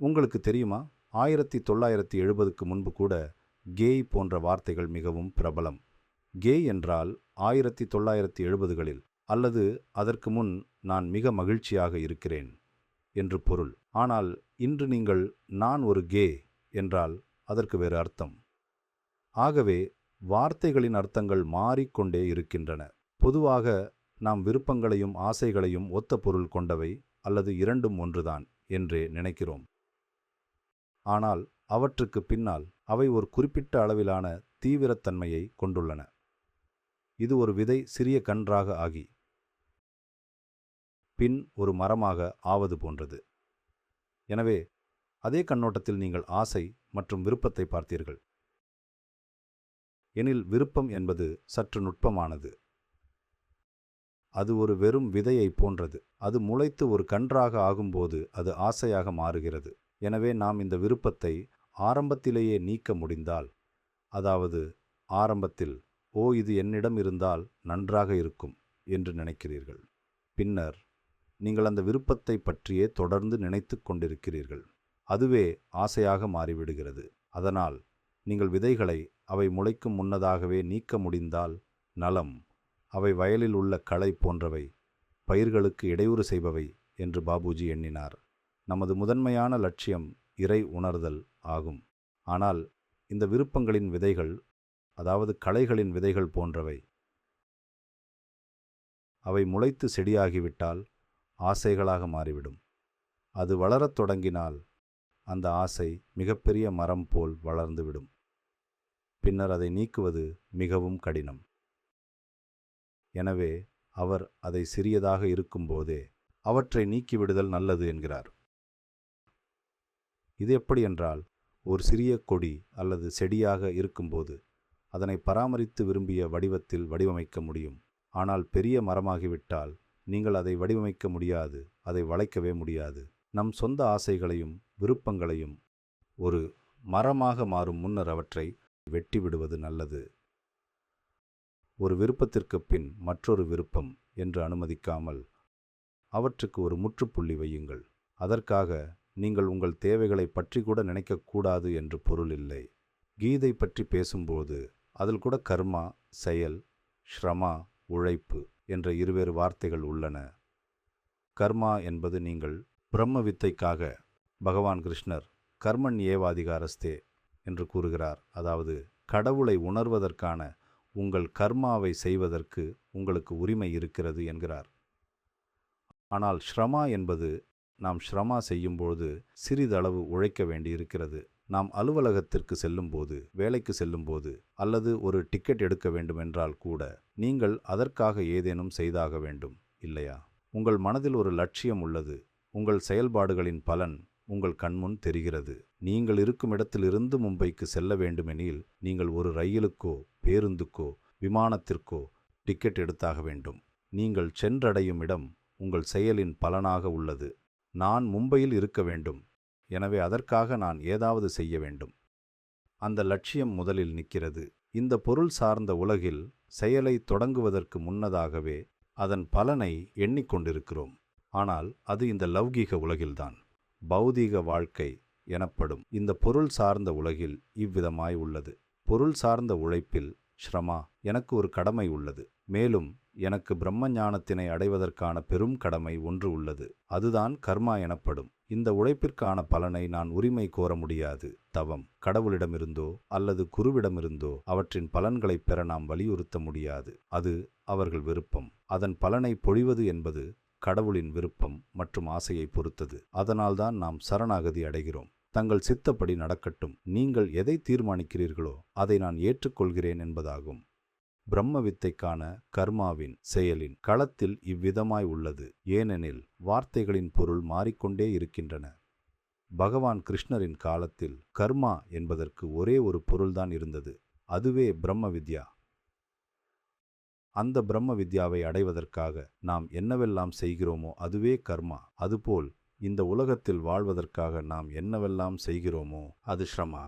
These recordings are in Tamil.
உங்களுக்கு தெரியுமா? ஆயிரத்தி தொள்ளாயிரத்தி எழுபதுக்கு முன்பு கூட கேய் போன்ற வார்த்தைகள் மிகவும் பிரபலம். கேய் என்றால் ஆயிரத்தி தொள்ளாயிரத்தி எழுபதுகளில் அல்லது அதற்கு முன் நான் மிக மகிழ்ச்சியாக இருக்கிறேன் என்று பொருள். ஆனால் இன்று நீங்கள் நான் ஒரு கே என்றால் அதற்கு வேறு அர்த்தம். ஆகவே வார்த்தைகளின் அர்த்தங்கள் மாறிக்கொண்டே இருக்கின்றன. பொதுவாக நாம் விருப்பங்களையும் ஆசைகளையும் ஒத்த பொருள் கொண்டவை அல்லது இரண்டும் ஒன்றுதான் என்றே நினைக்கிறோம். ஆனால் அவற்றுக்கு பின்னால் அவை ஒரு குறிப்பிட்ட அளவிலான தீவிரத்தன்மையை கொண்டுள்ளன. இது ஒரு விதை சிறிய கன்றாக ஆகி பின் ஒரு மரமாக ஆவது போன்றது. எனவே அதே கண்ணோட்டத்தில் நீங்கள் ஆசை மற்றும் விருப்பத்தை பார்த்தீர்கள். எனில் விருப்பம் என்பது சற்று நுட்பமானது. அது ஒரு வெறும் விதையைப் போன்றது. அது முளைத்து ஒரு கன்றாக ஆகும்போது அது ஆசையாக மாறுகிறது. எனவே நாம் இந்த விருப்பத்தை ஆரம்பத்திலேயே நீக்க முடிந்தால் அதாவது ஆரம்பத்தில் ஓ இது என்னிடம் இருந்தால் நன்றாக இருக்கும் என்று நினைக்கிறீர்கள். பின்னர் நீங்கள் அந்த விருப்பத்தை பற்றியே தொடர்ந்து நினைத்து கொண்டிருக்கிறீர்கள். அதுவே ஆசையாக மாறிவிடுகிறது. அதனால் நீங்கள் விதைகளை அவை முளைக்கும் முன்னதாகவே நீக்க முடிந்தால் நலம் அவை வயலில் உள்ள களை போன்றவை பயிர்களுக்கு இடையூறு செய்பவை என்று பாபுஜி எண்ணினார். நமது முதன்மையான லட்சியம் இறை உணர்தல் ஆகும். ஆனால் இந்த விருப்பங்களின் விதைகள் அதாவது களைகளின் விதைகள் போன்றவை அவை முளைத்து செடியாகிவிட்டால் ஆசைகளாக மாறிவிடும். அது வளரத் தொடங்கினால் அந்த ஆசை மிகப்பெரிய மரம் போல் வளர்ந்துவிடும். பின்னர் அதை நீக்குவது மிகவும் கடினம். எனவே அவர் அதை சிறியதாக இருக்கும்போதே அவற்றை நீக்கிவிடுதல் நல்லது என்கிறார். இது எப்படி என்றால் ஒரு சிறிய கொடி அல்லது செடியாக இருக்கும்போது அதனை பராமரித்து விரும்பிய வடிவத்தில் வடிவமைக்க முடியும். ஆனால் பெரிய மரமாகிவிட்டால் நீங்கள் அதை வடிவமைக்க முடியாது அதை வளைக்கவே முடியாது. நம் சொந்த ஆசைகளையும் விருப்பங்களையும் ஒரு மரமாக மாறும் முன்னர் அவற்றை வெட்டிவிடுவது நல்லது. ஒரு விருப்பத்திற்கு பின் மற்றொரு விருப்பம் என்று அனுமதிக்காமல் அவற்றுக்கு ஒரு முற்றுப்புள்ளி வையுங்கள். அதற்காக நீங்கள் உங்கள் தேவைகளை பற்றி கூட நினைக்கக்கூடாது என்று பொருள் இல்லை. கீதை பற்றி பேசும்போது அதில் கூட கர்மா செயல் ஸ்ரமா உழைப்பு என்ற இருவேறு வார்த்தைகள் உள்ளன. கர்மா என்பது நீங்கள் பிரம்ம வித்தைக்காக பகவான் கிருஷ்ணர் கர்மன் ஏவாதிகாரஸ்தே என்று கூறுகிறார். அதாவது கடவுளை உணர்வதற்கான உங்கள் கர்மாவை செய்வதற்கு உங்களுக்கு உரிமை இருக்கிறது என்கிறார். ஆனால் ஸ்ரமா என்பது நாம் ஸ்ரமா செய்யும்போது சிறிதளவு உழைக்க வேண்டியிருக்கிறது. நாம் அலுவலகத்திற்கு செல்லும்போது வேலைக்கு செல்லும்போது அல்லது ஒரு டிக்கெட் எடுக்க வேண்டுமென்றால் கூட நீங்கள் அதற்காக ஏதேனும் செய்தாக வேண்டும் இல்லையா? உங்கள் மனதில் ஒரு லட்சியம் உள்ளது. உங்கள் செயல்பாடுகளின் பலன் உங்கள் கண்முன் தெரிகிறது. நீங்கள் இருக்கும் இடத்திலிருந்து மும்பைக்கு செல்ல வேண்டுமெனில் நீங்கள் ஒரு ரயிலுக்கோ பேருந்துக்கோ விமானத்திற்கோ டிக்கெட் எடுத்தாக வேண்டும். நீங்கள் சென்றடையும் இடம் உங்கள் செயலின் பலனாக உள்ளது. நான் மும்பையில் இருக்க வேண்டும். எனவே அதற்காக நான் ஏதாவது செய்ய வேண்டும். அந்த லட்சியம் முதலில் நிற்கிறது. இந்த பொருள் சார்ந்த உலகில் செயலை தொடங்குவதற்கு முன்னதாகவே அதன் பலனை எண்ணிக்கொண்டிருக்கிறோம் ஆனால் அது இந்த லௌகீக உலகில்தான். பௌதீக வாழ்க்கை எனப்படும் இந்த பொருள் சார்ந்த உலகில் இவ்விதமாய் உள்ளது. பொருள் சார்ந்த உழைப்பில் ஸ்ரமா எனக்கு ஒரு கடமை உள்ளது. மேலும் எனக்கு பிரம்ம ஞானத்தினை அடைவதற்கான பெரும் கடமை ஒன்று உள்ளது. அதுதான் கர்மா எனப்படும். இந்த உழைப்பிற்கான பலனை நான் உரிமை கோர முடியாது. தவம். கடவுளிடமிருந்தோ அல்லது குருவிடமிருந்தோ அவற்றின் பலன்களைப் பெற நாம் வலியுறுத்த முடியாது. அது அவர்கள் விருப்பம். அதன் பலனை பொழிவது என்பது கடவுளின் விருப்பம் மற்றும் ஆசையை பொறுத்தது. அதனால்தான் நாம் சரணாகதி அடைகிறோம். தங்கள் சித்தப்படி நடக்கட்டும். நீங்கள் எதை தீர்மானிக்கிறீர்களோ அதை நான் ஏற்றுக்கொள்கிறேன் என்பதாகும். பிரம்ம வித்தைக்கான கர்மாவின் செயலின் களத்தில் இவ்விதமாய் உள்ளது. ஏனெனில் வார்த்தைகளின் பொருள் மாறிக்கொண்டே இருக்கின்றன. பகவான் கிருஷ்ணரின் காலத்தில் கர்மா என்பதற்கு ஒரே ஒரு பொருள்தான் இருந்தது. அதுவே பிரம்ம வித்யா அந்த பிரம்ம வித்யாவை அடைவதற்காக நாம் என்னவெல்லாம் செய்கிறோமோ அதுவே கர்மா. அதுபோல் இந்த உலகத்தில் வாழ்வதற்காக நாம் என்னவெல்லாம் செய்கிறோமோ அது ஸ்ரமா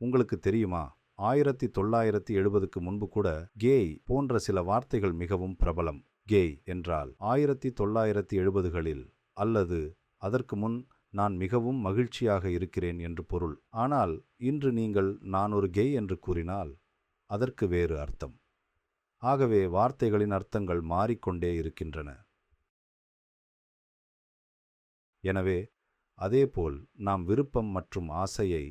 உங்களுக்கு தெரியுமா? ஆயிரத்தி தொள்ளாயிரத்தி எழுபதுக்கு முன்பு கூட கேய் போன்ற சில வார்த்தைகள் மிகவும் பிரபலம். கேய் என்றால் ஆயிரத்தி தொள்ளாயிரத்தி எழுபதுகளில் அல்லது அதற்கு முன் நான் மிகவும் மகிழ்ச்சியாக இருக்கிறேன் என்று பொருள். ஆனால் இன்று நீங்கள் நான் ஒரு கே என்று கூறினால் அதற்கு வேறு அர்த்தம். ஆகவே வார்த்தைகளின் அர்த்தங்கள் மாறிக்கொண்டே இருக்கின்றன. எனவே அதேபோல் நாம் விருப்பம் மற்றும் ஆசையை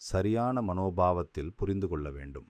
சரியான மனோபாவத்தில் புரிந்து கொள்ள வேண்டும்.